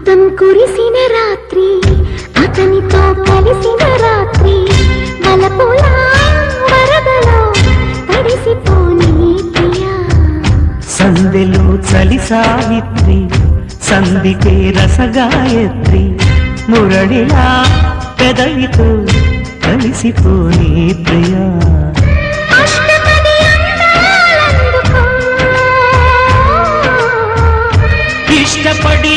అమృతం కురిసిన రాత్రి అతనితో కలిసిన రాత్రి వలపుల వరదలో తడిసిపోని ప్రియా. సందెలో చలి సావిత్రి సందికే రసగాయత్రి మురళిలా పెదవితో కలిసిపోని ప్రియా. ఇష్టపడి